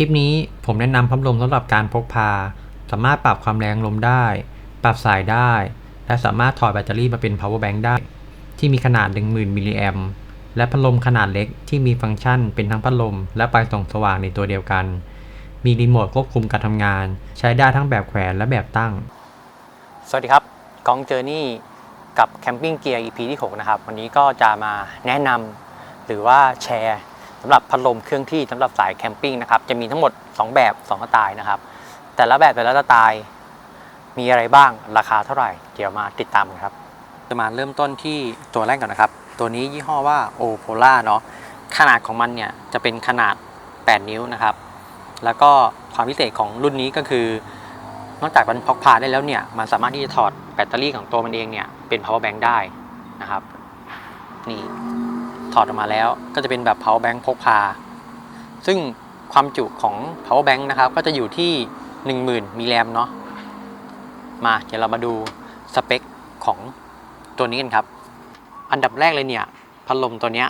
คลิปนี้ผมแนะนำพัดลมสำหรับการพกพา สามารถปรับความแรงลมได้ ปรับสายได้ และสามารถถอดแบตเตอรี่มาเป็น power bank ได้ ที่มีขนาด 10,000 มิลลิแอมและพัดลมขนาดเล็กที่มีฟังก์ชันเป็นทั้งพัดลม และไฟส่องสว่างในตัวเดียวกัน มีรีโมทควบคุมการทำงาน ใช้ได้ทั้งแบบแขวนและแบบตั้ง สวัสดีครับกองเจอร์นี่กับแคมปิ้งเกียร์ EP ที่ 6 นะครับ วันนี้ก็จะมาแนะนำหรือว่าแชร์ สำหรับพัดลมเครื่องที่สำหรับสายแคมปิ้งนะครับจะมีทั้งหมด 2 แบบ2สไตล์นะครับ แต่ละแบบแต่ละสไตล์มีอะไรบ้างราคาเท่าไหร่ เดี๋ยวมาติดตามกันครับ จะมาเริ่มต้นที่ตัวแรกก่อนนะครับ ตัวนี้ยี่ห้อว่าโอโพล่าเนาะขนาดของมันเนี่ยจะเป็นขนาด 8 นิ้วนะครับ แล้วก็ความพิเศษของรุ่นนี้ก็คือนอกจากมันพกพาได้แล้วเนี่ยมันสามารถที่จะถอดแบตเตอรี่ของตัวมันเองเนี่ยเป็น power bank ได้นะครับ นี่ ถอดออกมาแล้ว ก็จะเป็นแบบ power bank พกพา ซึ่งความจุของ power bank นะครับ ก็จะอยู่ที่ 10,000มิลลิแอมเนาะมาเดี๋ยวเรามาดูสเปคของตัวนี้กันครับ อันดับแรกเลยเนี่ยพัดลมตัวเนี้ย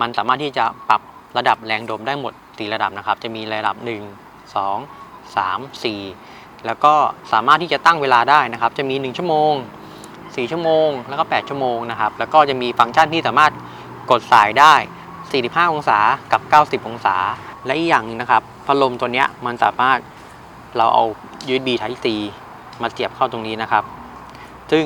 มันสามารถที่จะปรับระดับแรงดมได้หมดสี่ระดับนะครับ จะมีระดับ 1 2 3 4 แล้วก็สามารถที่จะตั้งเวลาได้นะครับ จะมี 1 ชั่วโมง 4 ชั่วโมง แล้วก็ 8 ชั่วโมงนะครับ แล้วก็จะมีฟังก์ชันที่สามารถ กดสายได้ 45 องศากับ 90 องศา และอีกอย่างหนึงนะครับพัดลมตัวเนี้ยมันสามารถเราเอา USB Type C มาเสียบเข้าตรงนี้นะครับ ซึ่ง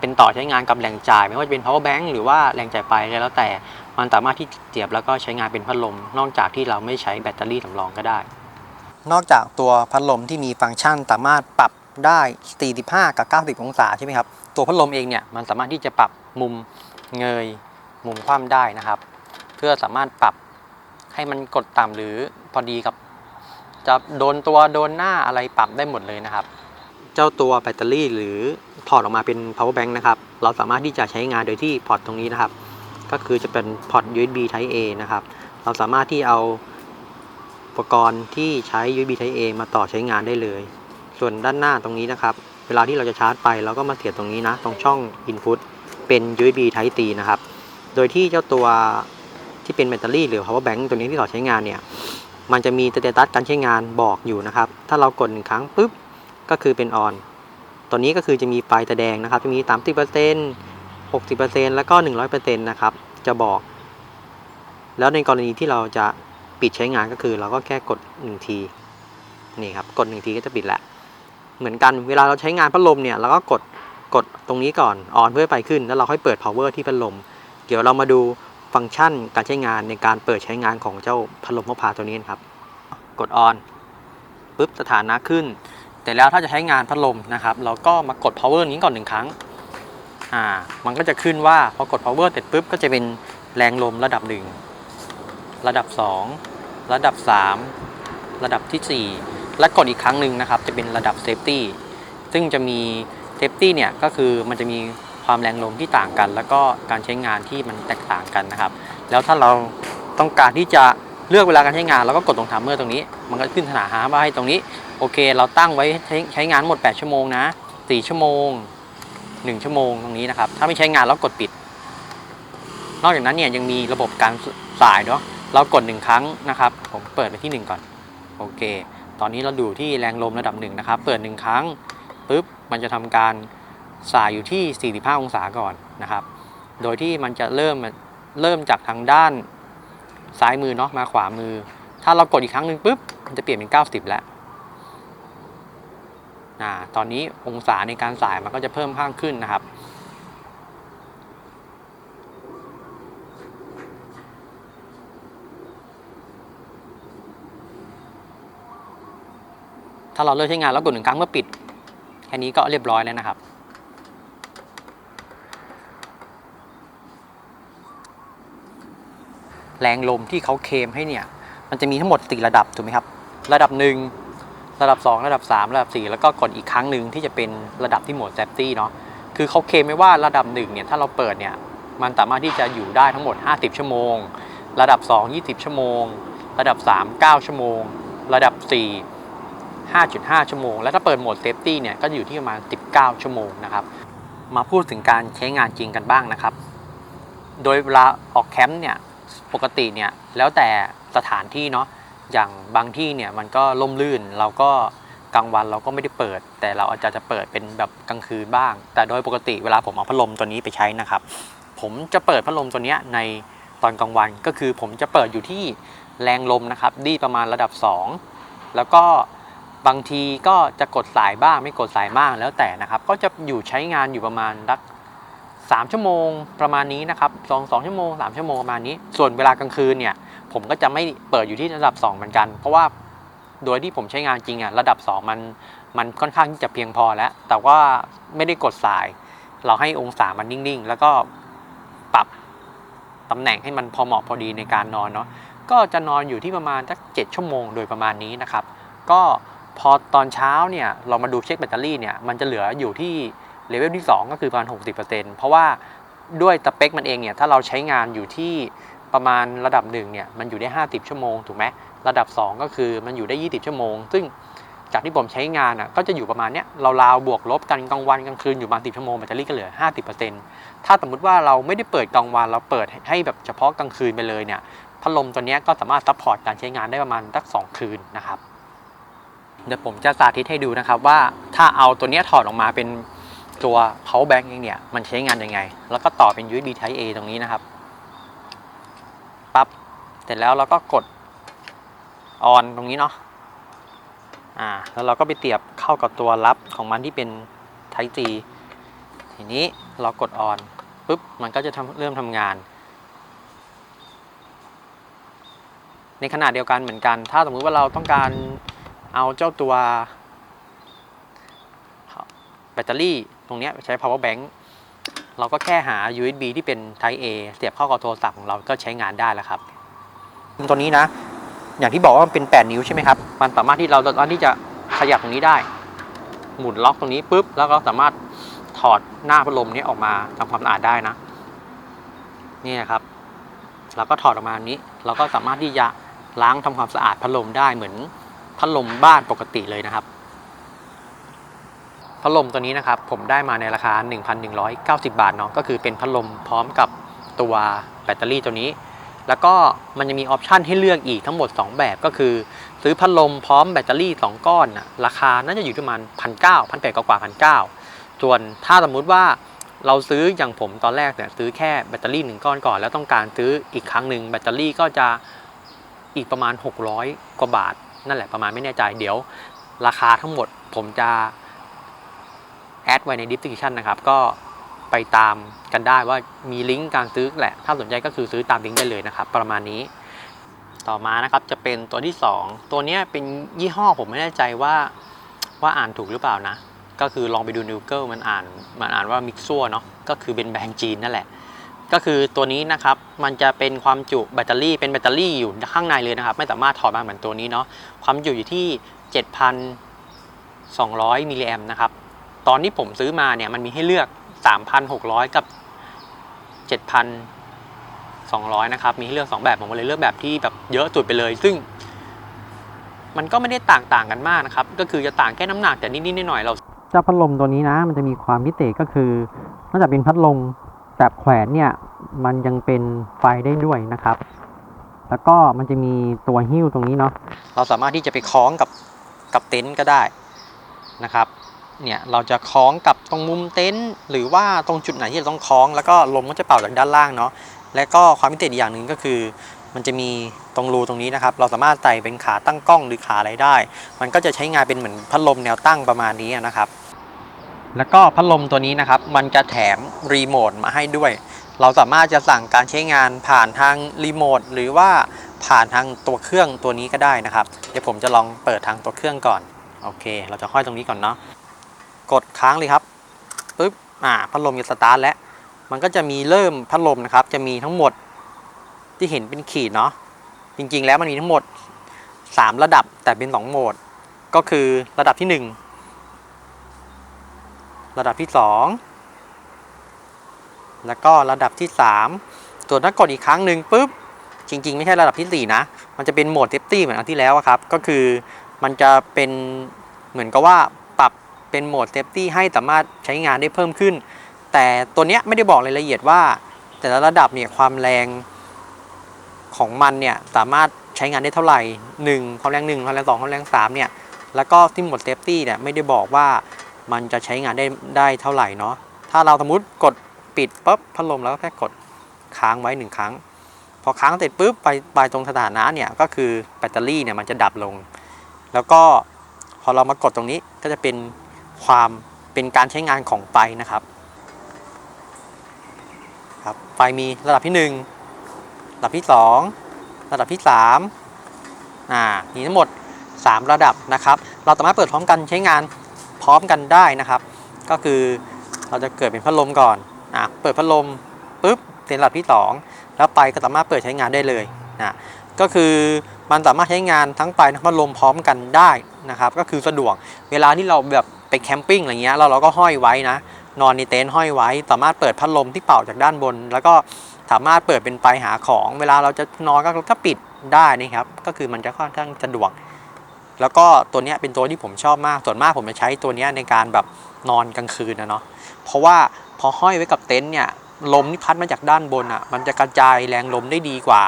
เป็นต่อใช้งานกับแหล่งจ่าย ไม่ว่าจะเป็น power bank หรือว่าแหล่งจ่ายไฟอะไรแล้วแต่ มันสามารถที่เสียบแล้วก็ใช้งานเป็นพัดลม นอกจากที่เราไม่ใช้แบตเตอรี่สำรองก็ได้ นอกจากตัวพัดลมที่มีฟังก์ชันสามารถปรับได้ 45 กับ 90 องศาใช่ไหมครับ ตัวพัดลมเองเนี่ยมันสามารถที่จะปรับมุมเงย มุมคว่ำได้นะครับ เพื่อสามารถปรับให้มันกดต่ำหรือพอดีกับ จะโดนตัวโดนหน้าอะไรปรับได้หมดเลยนะครับ เจ้าตัวแบตเตอรี่หรือถอดออกมาเป็น power bank นะครับ เราสามารถที่จะใช้งานโดยที่พอร์ตตรงนี้นะครับ ก็คือจะเป็นพอร์ต USB Type A นะครับ เราสามารถที่เอาอุปกรณ์ที่ใช้ USB Type A มาต่อใช้งานได้เลย ส่วนด้านหน้าตรงนี้นะครับ เวลาที่เราจะชาร์จไปเราก็มาเสียบตรงนี้นะ ตรงช่อง Input เป็น USB Type C นะครับ โดยที่เจ้าตัวที่เป็นแบตเตอรี่หรือ power bank ตัวนี้ที่ต่อใช้งานเนี่ย มันจะมีสเตตัสการใช้งานบอกอยู่นะครับ ถ้าเรากดหนึ่งครั้งปุ๊บ ก็คือเป็น on ตัวนี้ก็คือจะมีไฟแสดงนะครับ จะมี 30% 60%แล้วก็ 100%นะครับ จะบอก แล้วในกรณีที่เราจะปิดใช้งานก็คือ เราก็แค่กด1ทีนี่ครับ กด1ทีก็จะปิดแล้ว เหมือนกันเวลาเราใช้งานพัดลมเนี่ย เราก็กดกดตรงนี้ก่อน on เพื่อไปขึ้น แล้วเราค่อยเปิด power ที่พัดลม เดี๋ยวเรามาดูฟังก์ชันการใช้งานในการเปิดใช้งานของเจ้าพัดลมพกพาตัวนี้นครับ กด on ปุ๊บสถานะขึ้น แต่แล้วถ้าจะใช้งานพัดลมนะครับ เราก็มากด power นี้ก่อนหนึ่งครั้งอ่ามันก็จะขึ้นว่าพอกด power เสร็จปุ๊บก็จะเป็นแรงลมระดับ 1 ระดับ 2 ระดับ 3 ระดับที่ 4 และกดอีกครั้งหนึ่งนะครับ จะเป็นระดับ safety ซึ่งจะมี safety เนี่ยก็คือมันจะมี ความแรงลมที่ต่างกัน แล้วก็การใช้งานที่มันแตกต่างกันนะครับ แล้วถ้าเราต้องการที่จะเลือกเวลาการใช้งานเราก็กดตรง timer ตรงนี้ มันก็ขึ้นสถานะว่าให้ตรงนี้โอเค เราตั้งไว้ใช้ใช้งานหมด 8 ชั่วโมงนะ 4 ชั่วโมง 1 ชั่วโมงตรงนี้นะครับ ถ้าไม่ใช้งานแล้วกดปิด นอกจากนั้นเนี่ยยังมีระบบการสายเนาะเรากด 1 ครั้งนะครับ ผมเปิดไปที่ 1 ก่อน โอเค ตอนนี้เราดูที่แรงลมระดับ1นะครับ เปิด 1 ครั้งปุ๊บมันจะทำการ สายอยู่ที่ 45 องศาก่อนนะครับ โดยที่มันจะเริ่มเริ่มจากทางด้านซ้ายมือเนาะมาขวามือ ถ้าเรากดอีกครั้งหนึ่งปุ๊บมันจะเปลี่ยนเป็น 90 แล้วอ่าตอนนี้องศาในการสายมันก็จะเพิ่มข้างขึ้นนะครับถ้าเราเลิกใช้งานแล้วกดหนึ่งครั้งเมื่อปิด แค่นี้ก็เรียบร้อยแล้วนะครับ แรงลมที่เขาเคมให้เนี่ย มันจะมีทั้งหมดสี่ระดับถูกไหมครับ ระดับหนึ่งระดับ 2 ระดับ 3 ระดับ 4 แล้วก็กดอีกครั้งหนึ่งที่จะเป็นระดับที่โหมด safety เนาะคือเขาเคมไว้ว่าระดับ1เนี่ยถ้าเราเปิดเนี่ยมันสามารถที่จะอยู่ได้ทั้งหมด 50 ชั่วโมง ระดับ 2 20 ชั่วโมง ระดับ 3 9 ชั่วโมง ระดับ 4 5.5 ชั่วโมง แล้วถ้าเปิดโหมด safety เนี่ยก็อยู่ที่ประมาณ 19 ชั่วโมงนะครับ มาพูดถึงการใช้งานจริงกันบ้างนะครับ โดยเวลาออกแคมป์เนี่ย ปกติเนี่ยแล้วแต่สถานที่เนาะอย่างบางที่เนี่ยมันก็ล่มลื่นเราก็กลางวันเราก็ไม่ได้เปิด แต่เราอาจจะจะเปิดเป็นแบบกลางคืนบ้าง แต่โดยปกติเวลาผมเอาพัดลมตัวนี้ไปใช้นะครับ ผมจะเปิดพัดลมตัวเนี้ยในตอนกลางวันก็คือผมจะเปิดอยู่ที่แรงลมนะครับดีประมาณระดับ 2 แล้วก็บางทีก็จะกดสายบ้างไม่กดสายบ้างแล้วแต่นะครับ ก็จะอยู่ใช้งานอยู่ประมาณสัก สามชั่วโมงประมาณนี้นะครับสองสองชั่วโมงสามชั่วโมงประมาณนี้ ส่วนเวลากลางคืนเนี่ยผมก็จะไม่เปิดอยู่ที่ระดับ 2 เหมือนกัน เพราะว่าโดยที่ผมใช้งานจริงอะระดับ 2 มันมันค่อนข้างที่จะเพียงพอแล้ว แต่ว่าไม่ได้กดสาย เราให้องศามันนิ่งๆ แล้วก็ปรับตำแหน่งให้มันพอเหมาะพอดีในการนอนเนาะก็จะนอนอยู่ที่ประมาณสักเจ็ดชั่วโมงโดยประมาณนี้นะครับ ก็พอตอนเช้าเนี่ยเรามาดูเช็คแบตเตอรี่เนี่ยมันจะเหลืออยู่ที่ เลเวลที่ 2 ก็คือประมาณ 60%เพราะว่าด้วยสเปคมันเองเนี่ยถ้าเราใช้งานอยู่ที่ประมาณระดับหนึ่งเนี่ยมันอยู่ได้ 50 ชั่วโมงถูกไหมระดับ 2 ก็คือมันอยู่ได้ 20 ชั่วโมง ซึ่งจากที่ผมใช้งานอะก็จะอยู่ประมาณเนี้ยเราราวบวกลบกันกลางวันกลางคืนอยู่ประมาณ10ชั่วโมงแบตเตอรี่ก็เหลือ 50%ถ้าสมมติว่าเราไม่ได้เปิดกลางวันเราเปิดให้แบบเฉพาะกลางคืนไปเลยเนี่ยพัดลมตัวนี้ก็สามารถซัพพอร์ตการใช้งานได้ประมาณสักสองคืนนะครับเดี๋ยวผมจะสาธิตให้ดูนะครับว่าถ้าเอาตัวนี้ถอดออกมาเป็น ตัว power bank เองเนี่ย มันใช้งานยังไง แล้วก็ต่อเป็น USB Type A ตรงนี้นะครับปั๊บเสร็จแล้วเราก็กด on ตรงนี้เนาะอ่าแล้วเราก็ไปเสียบเข้ากับตัวรับของมันที่เป็น Type G ทีนี้เรากด on ปุ๊บมันก็จะทำเริ่มทำงาน ในขณะเดียวกันเหมือนกัน ถ้าสมมติว่าเราต้องการเอาเจ้าตัวแบตเตอรี่ รงนี้ใช้ power bank เราก็แค่หา USB ที่เป็น Type A เสียบเข้ากับโทรศัพท์ของเราก็ใช้งานได้แล้วครับตัวนี้นะ อย่างที่บอกว่ามันเป็น 8 นิ้วใช่ไหมครับ มันสามารถที่เราสามารถที่จะขยับตรงนี้ได้ หมุนล็อกตรงนี้ปุ๊บ แล้วก็สามารถถอดหน้าพัดลมนี้ออกมาทำความสะอาดได้นะ นี่นะครับ เราก็ถอดออกมาอันนี้ เราก็สามารถที่จะล้างทำความสะอาดพัดลมได้เหมือนพัดลมบ้านปกติเลยนะครับ พัดลมตัวนี้นะครับผมได้มาในราคา 1,190 บาทเนาะก็คือเป็นพัดลมพร้อมกับตัวแบตเตอรี่ตัวนี้ แล้วก็มันจะมีออปชันให้เลือกอีกทั้งหมด 2 แบบก็คือ ซื้อพัดลมพร้อมแบตเตอรี่ 2 ก้อนน่ะราคาน่าจะอยู่ที่ประมาณพันเก้าพันแปดกว่าพันเก้าส่วนถ้าสมมุติว่าเราซื้ออย่างผมตอนแรกเนี่ยซื้อแค่แบตเตอรี่หนึ่งก้อนก่อน แล้วต้องการซื้ออีกครั้งหนึ่งแบตเตอรี่ก็จะอีกประมาณ 600 กว่าบาท นั่นแหละประมาณไม่แน่ใจเดี๋ยว ราคาทั้งหมดผมจะ แอดไว้ใน description นะครับ ก็ไปตามกันได้ว่ามีลิงก์การซื้อแหละ ถ้าสนใจก็คือซื้อตามลิงก์ได้เลยนะครับ ประมาณนี้ ต่อมานะครับจะเป็นตัวที่ 2 ตัวนี้เป็นยี่ห้อผมไม่แน่ใจว่าว่าอ่านถูกหรือเปล่านะ ก็คือลองไปดูน Google มันอ่านมันอ่านว่ามิกซัวเนาะก็คือเป็นแบรนด์จีนนั่นแหละ ก็คือตัวนี้นะครับมันจะเป็นความจุแบตเตอรี่เป็นแบตเตอรี่อยู่ข้างในเลยนะครับ ไม่สามารถถอดมาเหมือนตัวนี้เนาะความจุอยู่ที่ 7,200มิลลิแอมนะครับ ตอนที่ผมซื้อมาเนี่ยมันมีให้เลือก 3,600 กับ 7,200 นะครับ มีให้เลือก 2 แบบ ผมก็เลยเลือกแบบที่แบบเยอะสุดไปเลย ซึ่ง มันก็ไม่ได้ต่างต่างกันมากนะครับ ก็คือจะต่างแค่น้ำหนักแต่นิดๆหน่อยๆเราเจ้าพัดลมตัวนี้นะ มันจะมีความพิเศษก็คือนอกจากเป็นพัดลมแบบแขวนเนี่ย มันยังเป็นไฟได้ด้วยนะครับ แล้วก็มันจะมีตัวหิ้วตรงนี้เนาะ เราสามารถที่จะไปคล้องกับกับเต็นท์ก็ได้นะครับ เนี่ยเราจะคล้องกับตรงมุมเต็นท์หรือว่าตรงจุดไหนที่เราต้องคล้อง แล้วก็ลมก็จะเป่าจากด้านล่างเนาะและก็ความพิเศษอีกอย่างหนึ่งก็คือ มันจะมีตรงรูตรงนี้นะครับ เราสามารถใส่เป็นขาตั้งกล้องหรือขาอะไรได้ มันก็จะใช้งานเป็นเหมือนพัดลมแนวตั้งประมาณนี้นะครับ แล้วก็พัดลมตัวนี้นะครับ มันจะแถมรีโมทมาให้ด้วย เราสามารถจะสั่งการใช้งานผ่านทางรีโมทหรือว่าผ่านทางตัวเครื่องตัวนี้ก็ได้นะครับ เดี๋ยวผมจะลองเปิดทางตัวเครื่องก่อน โอเค เราจะห้อยตรงนี้ก่อนเนาะ กดค้างเลยครับปึ๊บอ่าพัดลมจะสตาร์ทแล้วมันก็จะมีเริ่มพัดลมนะครับ จะมีทั้งหมดที่เห็นเป็นขีดเนาะจริงๆแล้วมันมีทั้งหมด 3 ระดับแต่เป็น 2 โหมด ก็คือระดับที่ 1 ระดับที่ 2 แล้วก็ระดับที่ 3 ส่วนถ้ากดอีกครั้งหนึ่งปุ๊บจริง ๆ ไม่ใช่ระดับที่ 4 นะ มันจะเป็นโหมดเซฟตี้เหมือนอันที่แล้วครับ ก็คือมันจะเป็นเหมือนกับว่า เป็นโหมดเซฟตี้ให้สามารถใช้งานได้เพิ่มขึ้น แต่ตัวเนี้ยไม่ได้บอกรายละเอียดว่า แต่ละระดับเนี่ยความแรงของมันเนี่ยสามารถใช้งานได้เท่าไหร่ 1 ความแรง 1 ความแรง2ความแรง3เนี่ยแล้วก็ที่โหมดเซฟตี้เนี่ยไม่ได้บอกว่ามันจะใช้งานได้ได้เท่าไหร่เนาะถ้าเราสมมติกดปิดปุ๊บพัดลมแล้วก็แค่กดค้างไว้หนึ่งครั้ง พอค้างเสร็จปุ๊บไปไปตรงสถานะเนี่ยก็คือแบตเตอรี่เนี่ยมันจะดับลง แล้วก็พอเรามากดตรงนี้ก็จะเป็น ความเป็นการใช้งานของไฟนะครับครับไฟมีระดับที่ 1 ระดับที่ 2 ระดับที่3อ่ามีทั้งหมด 3 ระดับนะครับ เราสามารถเปิดพร้อมกันใช้งานพร้อมกันได้นะครับ ก็คือเราจะเกิดเป็นพัดลมก่อนอะเปิดพัดลมปุ๊บเป็นระดับที่ 2 แล้วไฟก็สามารถเปิดใช้งานได้เลยนะก็คือ มันสามารถใช้งานทั้งไฟทั้งพัดลมพร้อมกันได้นะครับ ก็คือสะดวกเวลาที่เราแบบไปแคมปิ้งอะไรเงี้ยเราเราก็ห้อยไว้นะ นอนในเต็นท์ห้อยไว้ สามารถเปิดพัดลมที่เป่าจากด้านบน แล้วก็สามารถเปิดเป็นไฟหาของ เวลาเราจะนอนก็ก็ปิดได้นะครับ ก็คือมันจะค่อนข้างสะดวก แล้วก็ตัวนี้เป็นตัวที่ผมชอบมาก ส่วนมากผมจะใช้ตัวนี้ในการแบบนอนกลางคืนนะเนาะเพราะว่าพอห้อยไว้กับเต็นท์เนี่ยลมที่พัดมาจากด้านบนอะมันจะกระจายแรงลมได้ดีกว่า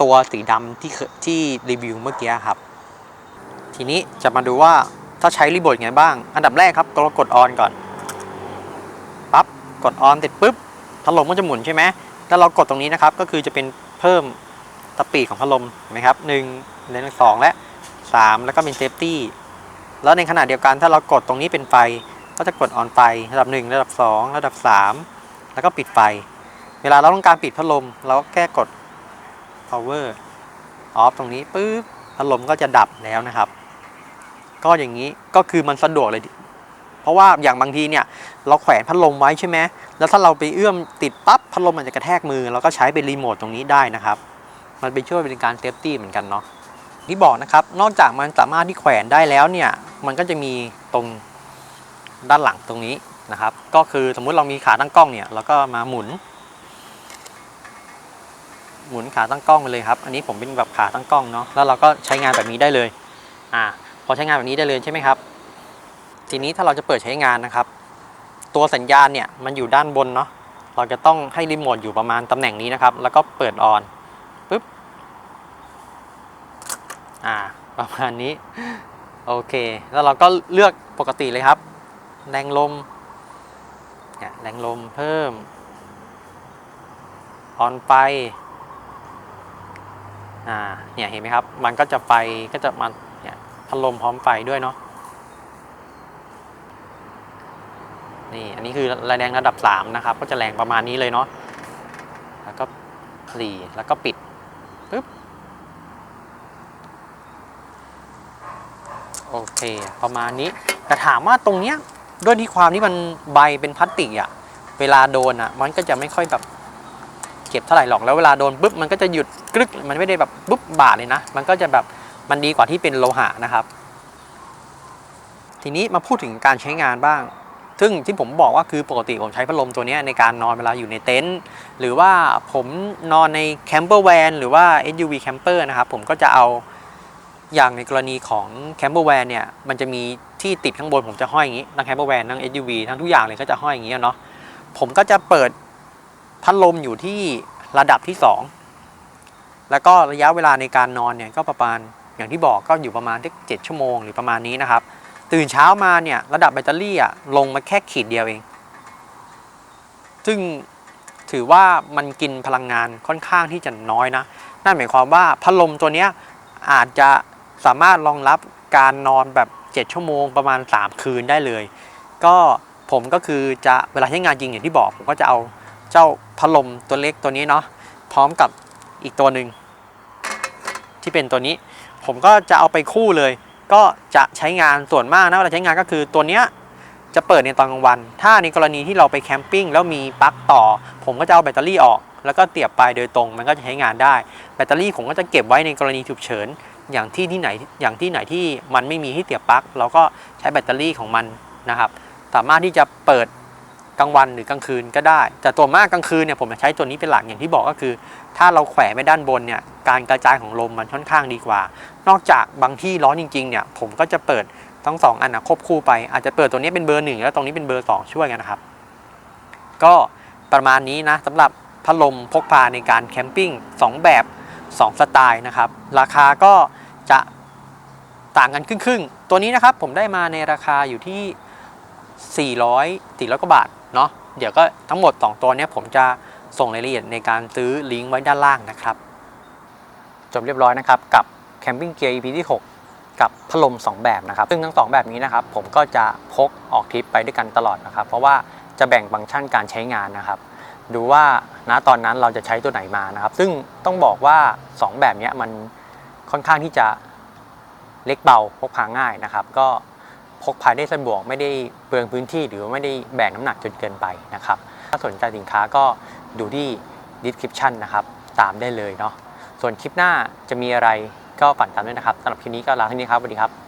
ตัวสีดำที่ที่รีวิวเมื่อกี้ครับ ทีนี้จะมาดูว่าถ้าใช้รีโมทไงบ้าง อันดับแรกครับเรากดออนก่อนปั๊บกดออนเสร็จปุ๊บพัดลมก็จะหมุนใช่ไหมแล้วเรากดตรงนี้นะครับ ก็คือจะเป็นเพิ่มสปีดของพัดลมเห็นไหมครับหนึ่งเลนสองและสามแล้วก็เป็นเซฟตี้แล้วในขณะเดียวกันถ้าเรากดตรงนี้เป็นไฟก็จะกดออนไฟระดับ 1 ระดับ 2 ระดับ 3 แล้วก็ปิดไฟ เวลาเราต้องการปิดพัดลม เราก็แค่กด power off ตรงนี้ปุ๊บพัดลมก็จะดับแล้วนะครับ ก็อย่างนี้ก็คือมันสะดวกเลย เพราะว่าอย่างบางทีเนี่ยเราแขวนพัดลมไว้ใช่ไหมแล้วถ้าเราไปเอื้อมติดปั๊บพัดลมมันจะกระแทกมือเราก็ใช้เป็นรีโมทตรงนี้ได้นะครับ มันเป็นช่วยเป็นการเซฟตี้เหมือนกันเนาะที่บอกนะครับ นอกจากมันสามารถที่แขวนได้แล้วเนี่ย มันก็จะมีตรงด้านหลังตรงนี้นะครับ ก็คือสมมุติเรามีขาตั้งกล้องเนี่ย เราก็มาหมุน หมุนขาตั้งกล้องไปเลยครับ อันนี้ผมเป็นแบบขาตั้งกล้องเนาะ แล้วเราก็ใช้งานแบบนี้ได้เลย อ่า พอใช้งานแบบนี้ได้เลยใช่ไหมครับ ทีนี้ถ้าเราจะเปิดใช้งานนะครับ ตัวสัญญาณเนี่ยมันอยู่ด้านบนเนาะ เราจะต้องให้รีโมทอยู่ประมาณตำแหน่งนี้นะครับ แล้วก็เปิดออนปึ๊บ อ่า ประมาณนี้ โอเค แล้วเราก็เลือกปกติเลยครับ แรงลม เนี่ย แรงลมเพิ่ม ออนไป อ่าเนี่ยเห็นไหมครับ มันก็จะไฟก็จะมาเนี่ยพัดลมพร้อมไฟด้วยเนาะนี่อันนี้คือแรงระดับ 3 นะครับ ก็จะแรงประมาณนี้เลยเนาะแล้วก็หลีแล้วก็ปิดปึ๊บโอเค ประมาณนี้ แต่ถามว่าตรงเนี้ยด้วยที่ความที่มันใบเป็นพลาสติกอะเวลาโดนอะมันก็จะไม่ค่อยแบบ เก็บเท่าไหร่หรอกแล้วเวลาโดนปุ๊บมันก็จะหยุดกรึกมันไม่ได้แบบปุ๊บบาดเลยนะ มันก็จะแบบมันดีกว่าที่เป็นโลหะนะครับ ทีนี้มาพูดถึงการใช้งานบ้าง ซึ่งที่ผมบอกว่าคือปกติผมใช้พัดลมตัวนี้ในการนอนเวลาอยู่ในเต็นท์หรือว่าผมนอนในแคมเปอร์แวนหรือว่า SUV แคมเปอร์นะครับผมก็จะเอาอย่างในกรณีของแคมเปอร์แวนเนี่ยมันจะมีที่ติดข้างบนผมจะห้อยอย่างนี้ทั้งแคมเปอร์แวนทั้ง SUV ทั้งทุกอย่างเลยก็จะห้อยอย่างนี้เนาะผมก็จะเปิด พัดลมอยู่ที่ระดับที่ 2 แล้วก็ระยะเวลาในการนอนเนี่ยก็ประมาณอย่างที่บอกก็อยู่ประมาณเจ็ดชั่วโมงหรือประมาณนี้นะครับ ตื่นเช้ามาเนี่ยระดับแบตเตอรี่อะลงมาแค่ขีดเดียวเอง ซึ่งถือว่ามันกินพลังงานค่อนข้างที่จะน้อยนะ นั่นหมายความว่าพัดลมตัวเนี้ยอาจจะสามารถรองรับการนอนแบบ 7 ชั่วโมงประมาณ 3 คืนได้เลย ก็ผมก็คือจะเวลาใช้งานจริงอย่างที่บอก ผมก็จะเอา เจ้าพัดลมตัวเล็กตัวนี้เนาะพร้อมกับอีกตัวหนึ่งที่เป็นตัวนี้ ผมก็จะเอาไปคู่เลย ก็จะใช้งานส่วนมากนะเวลาใช้งานก็คือตัวเนี้ยจะเปิดในตอนกลางวัน ถ้าในกรณีที่เราไปแคมปิ้งแล้วมีปลั๊กต่อ ผมก็จะเอาแบตเตอรี่ออก แล้วก็เสียบไปโดยตรง มันก็จะใช้งานได้ แบตเตอรี่ผมก็จะเก็บไว้ในกรณีฉุกเฉิน อย่างที่ที่ไหน อย่างที่ไหนที่มันไม่มีที่เสียบปลั๊ก เราก็ใช้แบตเตอรี่ของมันนะครับ สามารถที่จะเปิด กลางวันหรือกลางคืนก็ได้ แต่ตัวมากกลางคืนเนี่ยผมจะใช้ตัวนี้เป็นหลักอย่างที่บอกก็คือ ถ้าเราแขวนไว้ด้านบนเนี่ยการกระจายของลมมันค่อนข้างดีกว่า นอกจากบางที่ร้อนจริงๆเนี่ยผมก็จะเปิดทั้งสองอันนะควบคู่ไปอาจจะเปิดตัวนี้เป็นเบอร์หนึ่งแล้วตรงนี้เป็นเบอร์สองช่วยกันนะครับ ก็ประมาณนี้นะสำหรับพัดลมพกพาในการแคมปิ้งสองแบบ 2 สไตล์นะครับ ราคาก็จะต่างกันครึ่งๆ ตัวนี้นะครับผมได้มาในราคาอยู่ที่ 400 400กว่าบาทเนาะเดี๋ยวก็ทั้งหมด 2 ตัวเนี้ยผมจะส่งรายละเอียดในการซื้อลิงก์ไว้ด้านล่างนะครับ จบเรียบร้อยนะครับ กับแคมปิ้งเกียร์ EP ที่ 6 กับพัดลม 2 แบบนะครับ ซึ่งทั้ง 2 แบบนี้นะครับ ผมก็จะพกออกทริปไปด้วยกันตลอดนะครับ เพราะว่าจะแบ่งฟังก์ชันการใช้งานนะครับ ดูว่าณตอนนั้นเราจะใช้ตัวไหนมานะครับ ซึ่งต้องบอกว่า 2 แบบเนี้ยมันค่อนข้างที่จะเล็กเบาพกพาง่ายนะครับ ก็ พกพาได้สะดวกไม่ได้เปลืองพื้นที่หรือว่าไม่ได้แบกน้ำหนักจนเกินไปนะครับ ถ้าสนใจสินค้าก็ดูที่ description นะครับตามได้เลยเนาะส่วนคลิปหน้าจะมีอะไรก็ฝันตามด้วยนะครับสำหรับคลิปนี้ก็ลาเท่านี้ครับสวัสดีครับ